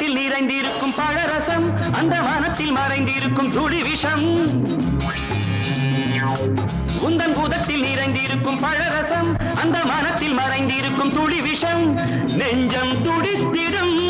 காட்டில் நிறைந்திருக்கும் பழரசம் அந்த வானத்தில் மறைந்திருக்கும் துளி விஷம். உந்தன் பூதத்தில் நிறைந்திருக்கும் பழரசம் அந்த மனத்தில் மறைந்திருக்கும் துளி விஷம். நெஞ்சம் துடித்திடும்.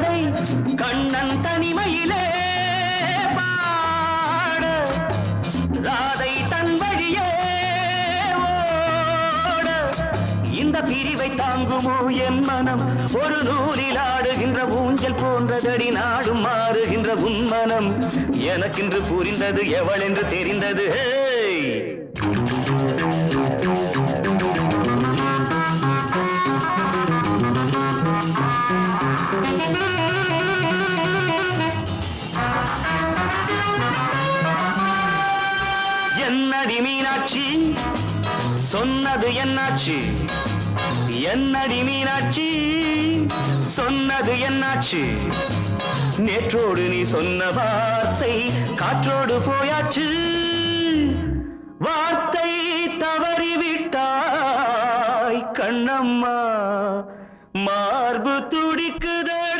கதை கண்ணன் தனிமையிலே பாட ராதை தன் வழியே ஓட. இந்த பிரிவை தாங்குமோ என் மனம்? ஒரு நூலில் ஆடுகின்ற ஊஞ்சல் போன்றதடி நாடும் மாறுகின்ற உன் மனம். எனக்கென்று புரிந்தது எவள் என்று தெரிந்தது? ஹேய்! என்னடி மீனாட்சி சொன்னது என்னாச்சு? என்னடி மீனாட்சி? சொன்னது என்னாச்சு? நேற்றோடு நீ சொன்ன வார்த்தை காற்றோடு போயாச்சு. வார்த்தை தவறிவிட்டாய் கண்ணம்மா. மார்பு துடிக்குதல்.